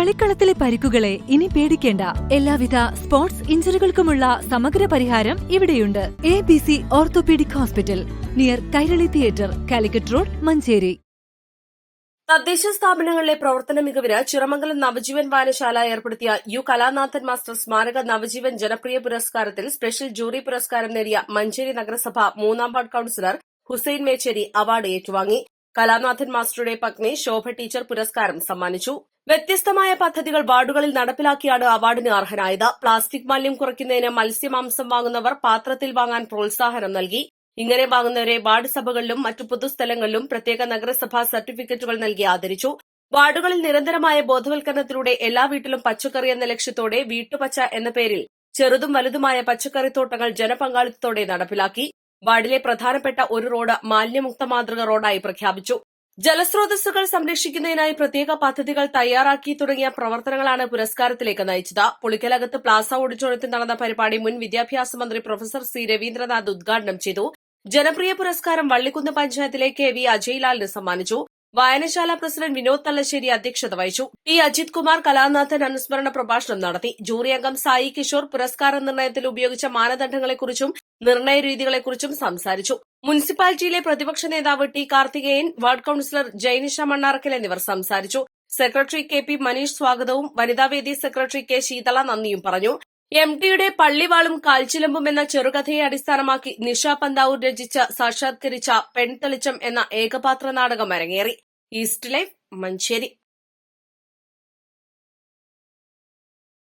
കളിക്കളത്തിലെ പരിക്കുകളെ ഇനി പേടിക്കേണ്ട. എല്ലാവിധ സ്പോർട്സ് ഇഞ്ചുറികൾക്കുമുള്ള സമഗ്ര പരിഹാരം ഇവിടെയുണ്ട്. A B C orthopaedic hospital near Kairali theatre Calicut road Manjeri. തദ്ദേശ സ്ഥാപനങ്ങളിലെ പ്രവർത്തന മികവിന് ചിറമംഗലം നവജീവൻ വായനശാല ഏർപ്പെടുത്തിയ യു കലാനാഥൻ മാസ്റ്റർ സ്മാരക നവജീവൻ ജനപ്രിയ പുരസ്കാരത്തിൽ സ്പെഷ്യൽ ജൂറി പുരസ്കാരം നേടിയ മഞ്ചേരി നഗരസഭ മൂന്നാം ward councillor Hussain Mecheri award ഏറ്റുവാങ്ങി. കലാനാഥൻ മാസ്റ്ററുടെ പത്നി ശോഭ ടീച്ചർ പുരസ്കാരം സമ്മാനിച്ചു. വ്യത്യസ്തമായ പദ്ധതികൾ വാർഡുകളിൽ നടപ്പിലാക്കിയാണ് അവാർഡിന് അർഹനായത് പ്ലാസ്റ്റിക് മാലിന്യം കുറയ്ക്കുന്നതിന് മത്സ്യമാംസം വാങ്ങുന്നവർ പാത്രത്തിൽ വാങ്ങാൻ പ്രോത്സാഹനം നൽകി. ഇങ്ങനെ വാങ്ങുന്നവരെ വാർഡ് സഭകളിലും മറ്റു പൊതുസ്ഥലങ്ങളിലും പ്രത്യേക നഗരസഭാ സർട്ടിഫിക്കറ്റുകൾ നൽകി ആദരിച്ചു. വാർഡുകളിൽ നിരന്തരമായ ബോധവൽക്കരണത്തിലൂടെ എല്ലാ വീട്ടിലും പച്ചക്കറി എന്ന ലക്ഷ്യത്തോടെ വീട്ടുപച്ച എന്ന പേരിൽ ചെറുതും വലുതുമായ പച്ചക്കറിത്തോട്ടങ്ങൾ ജനപങ്കാളിത്തത്തോടെ നടപ്പിലാക്കി. വാർഡിലെ പ്രധാനപ്പെട്ട ഒരു റോഡ് മാലിന്യമുക്ത മാതൃക റോഡായി പ്രഖ്യാപിച്ചു. ജലസ്രോതസ്സുകൾ സംരക്ഷിക്കുന്നതിനായി പ്രത്യേക പദ്ധതികൾ തയ്യാറാക്കി തുടങ്ങിയ പ്രവർത്തനങ്ങളാണ് പുരസ്കാരത്തിലേക്ക് നയിച്ചത്. പുളിക്കലകത്ത് പ്ലാസ ഓഡിറ്റോറിയത്തിൽ നടന്ന പരിപാടി മുൻ വിദ്യാഭ്യാസ മന്ത്രി പ്രൊഫസർ സി രവീന്ദ്രനാഥ് ഉദ്ഘാടനം ചെയ്തു. ജനപ്രിയ പുരസ്കാരം വള്ളിക്കുന്ന് പഞ്ചായത്തിലെ കെ വി അജയ്ലാലിന് സമ്മാനിച്ചു. വായനശാല പ്രസിഡന്റ് വിനോദ് തല്ലശ്ശേരി അധ്യക്ഷത വഹിച്ചു. ടി അജിത് കുമാർ കലാനാഥൻ അനുസ്മരണ പ്രഭാഷണം നടത്തി. ജൂറി അംഗം സായി കിഷോർ പുരസ്കാര നിർണയത്തിൽ ഉപയോഗിച്ച മാനദണ്ഡങ്ങളെക്കുറിച്ചും നിർണയ രീതികളെക്കുറിച്ചും സംസാരിച്ചു. മുനിസിപ്പാലിറ്റിയിലെ പ്രതിപക്ഷ നേതാവ് T Karthikeyan ward councillor Jainisha Mannarkkal എന്നിവർ സംസാരിച്ചു. സെക്രട്ടറി കെ പി മനീഷ് സ്വാഗതവും വനിതാവേദി സെക്രട്ടറി കെ ശീതള നന്ദിയും പറഞ്ഞു. എം ടിയുടെ പള്ളിവാളും കാൽച്ചിലമ്പും എന്ന ചെറുകഥയെ അടിസ്ഥാനമാക്കി നിഷ പന്താവൂർ രചിച്ച സാക്ഷാത്കരിച്ച പെൺതെളിച്ചം എന്ന ഏകപാത്ര നാടകം അരങ്ങേറി. East life Manjeri.